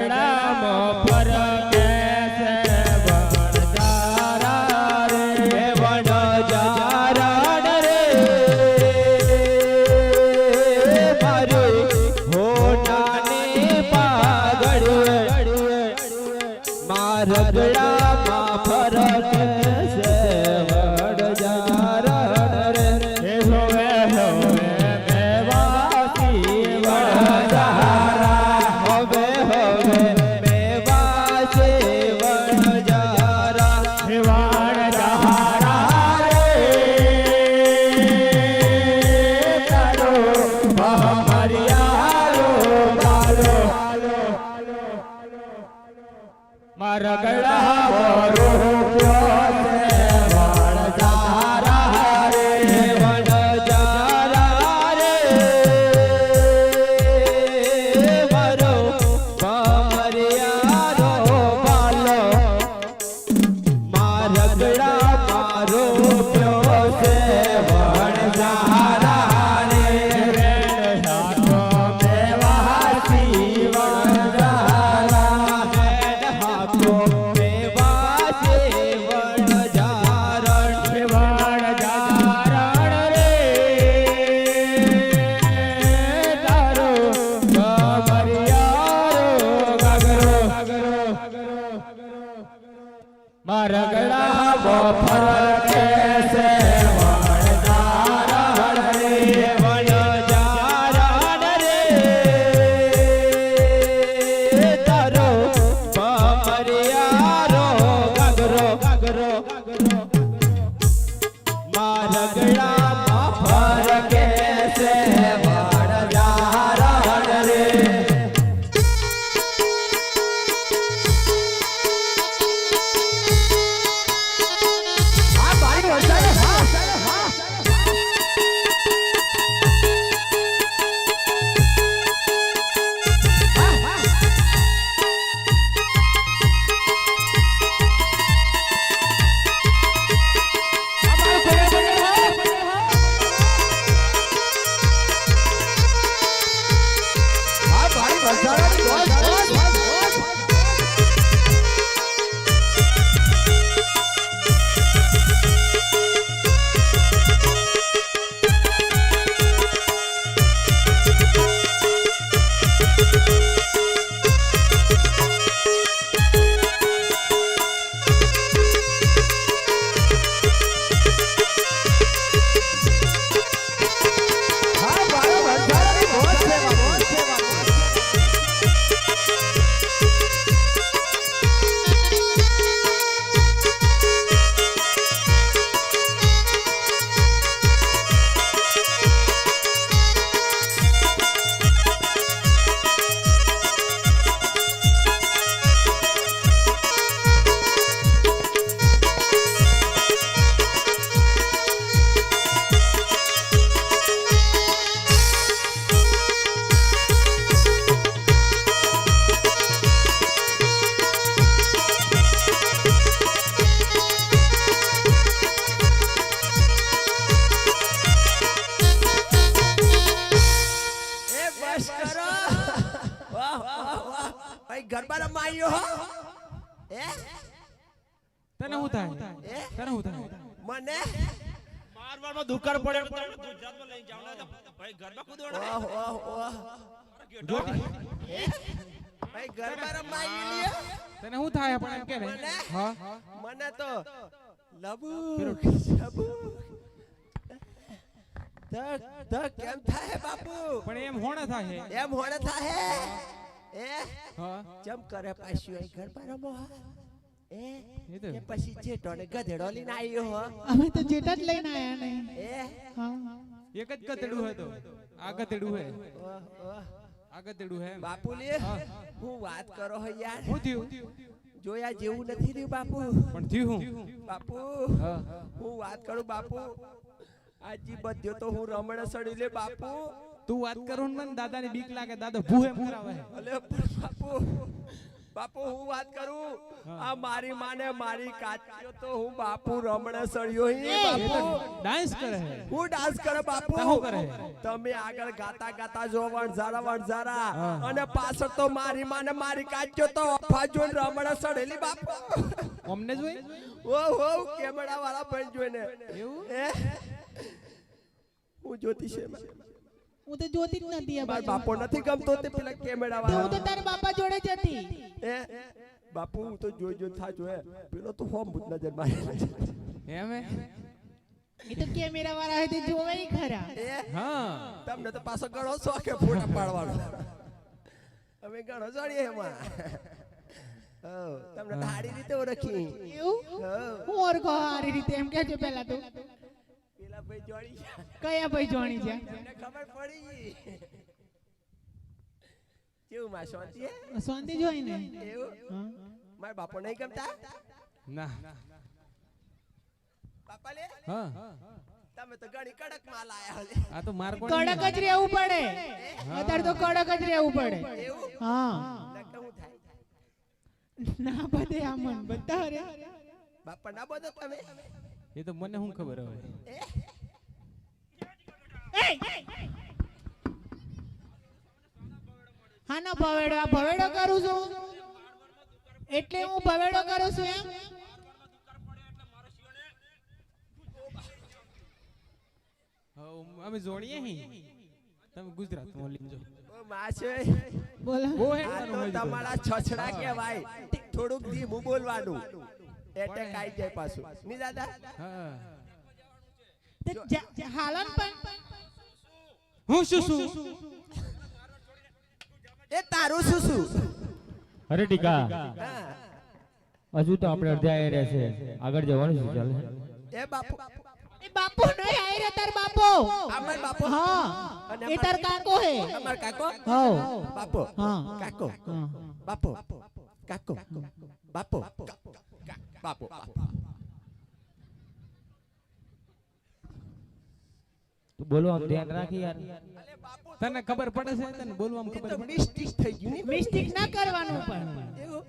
ગળામાં ફરકે છે વણજારા રે વણજારણ રે મારે હોનાને પાગળ ફરક મારા મારા ગળા ફરકે છે વણજારા બારી વરસાદે ભાઈ ગરબા રમવા આવ્યો હો. એ તને હું થાય? તને હું થાય? મને? મારવારમાં દુકાળ પડે ગુજરાતમાં લઈ જાવ ને ભાઈ ગરબા કૂદવાના ભાઈ રમવા તને શું થાય પણ એમ કે મને? હા? મને તો લબુ લબુ. ધક ધક કેમ થાય બાપુ. પણ એમ હોણે થાય એમ હોણે થાય એ ચમ કરે પાછું અહીં ગરબા રમો એ એ તો પછી જેઠો ને ગધેડો લઈને આવ્યો હો? અમે તો જેટા જ લઈને આયા નહીં એ? એક જ ગધેડું હતો. આ ગધેડું હે. આ ગધેડું હે. બાપુલી હું. વાત કરો હો યાર. હું થયું? જોયા જેવું નથી રહ્યું બાપુ. પણ થયું હું? બાપુ હું. વાત કરું બાપુ. આજી બધ્યો તો હું રમણ સડી લે બાપુ. તું વાત કરું ને દાદા ની બીક લાગે દાદા ભૂહે મરાવે અલે બાપુ બાપુ હું વાત કરું? આ મારી માને મારી કાચીઓ તો હું બાપુ રમણે સળ્યો હી બાપુ. ડાન્સ કરે હું ડાન્સ કરે બાપુ. શું કરે? તમે આગળ ગાતા ગાતા જો વણઝારા વણઝારા. અને પાછળ તો મારી માને મારી કાચીઓ તો અફા જોઈને રમણે સળેલી બાપુ. અમને જોઈ? ઓ હો કેમેરા વાળા પણ જોઈને. એવું? એ હું જ્યોતિષ છે હું તો જોતી જ નથી મારા બાપો. નથી ગમતો તે પેલા કેમેરા વાળા. હું તો તારા બાપા જોડે જ હતી. એ બાપુ હું તો જોઈ જોઈ થા જોયે પેલો તો હોમ ભૂત નજર મારી એમ હે? એ તો કેમેરા વાળા હોય તે જોવે ખરા. હા? તમને તો પાછો ઘણો શોખ હે ફોટા પાડવાનો? અમે ઘણો જાણીએ એમાં. તમને તો સારી રીતે ઓળખી. એવું? હું ઓળખો સારી રીતે? એમ કહેજો પહેલા તો. પેલા ગયા. કયા ભાઈ જોણી છે ખબર પડી કેવું માં શાંતિ હે? શાંતિ જોઈ ને? એવું? માર બાપો નહીં ગમતા? ના. બાપા લે? હા. તમે તો ઘણી કડક માલ આયા હલે આ તો માર કોણ કડક જ રહેવું પડે. અત્યારે તો કડક જ રહેવું પડે. એવું? હા. હું. થાય? ના બધે આમ બધા રે બાપા ના બોલો તમે. એ તો મને શું ખબર હવે હા ના ભવેડો આ ભવેડો કરું છું. એટલે હું ભવેડો કરું છું એમ. અમે જોણીએ હી. તમે ગુજરાતમાં ઓ માશે બોલો. આ તો તમારા છછડા કહેવાય. થોડુંક ધીમું બોલવાનું. એટેક આવી જાય પાછું. ની દાદા? હા. તે જા- જા- હાલો ને પણ. હું શું શું એ તારું શું શું અરે ટીકા. હજુ તો આપણે અડધા રહેશે આગળ જવાનું છે ચાલે. એ બાપુ. એ બાપો નહીં આઈ રે તાર બાપો. અમાર બાપો. હા. એ તાર કાકો હે. અમાર કાકો? હો બાપો. હા. કાકો. બાપો બાપુ. કાકો. બાપુ. બાપો. તું બોલો ધ્યાન રાખી યાર. તને ખબર પડે છે? તને બોલવામાં ખબર પડે? મિસ્ટેક થઈ ગયું મિસ્ટેક ના કરવાનું પણ. એવું?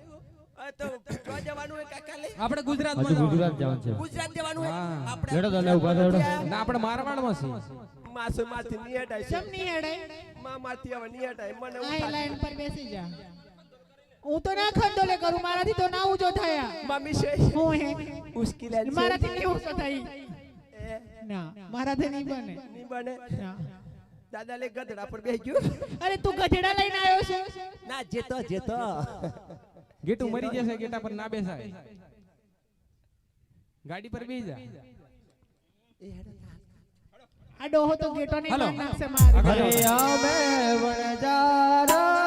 આ તો ક્યાં જવાનું હોય કાકા લે. આપણે ગુજરાતમાં ગુજરાત જવાનું. જવાનું છે. ગુજરાત જવાનું આપણે લેડો તને ઊભા થયો ના આપણે મારવાડમાં છીએ. માસુ માંથી નિયટાય છે. ચમ નહીં માં માંથી હવે નિયટાય. મને આ લાઈન પર બેસી જા. હું તો ના ખંડોલે કરું મારાથી તો ના ઊંચો થયા. મમ્મી છે હું હે? મુશ્કેલ મારાથી નહીં થઈ. એ, ના મારાથી નહીં બને. ની બને? દાદા લે ગધડા પર બેસી ગયો. અરે તું ગધડા લઈને આવ્યો છે? ના જેતો જેતો. ગેટું મરી જશે ગેટા પર ના બેસાય. ગાડી પર બેસી જા. આ ડોહો તો ગેટો નહીં. નાખશે મારે. અરે અમે વણજારા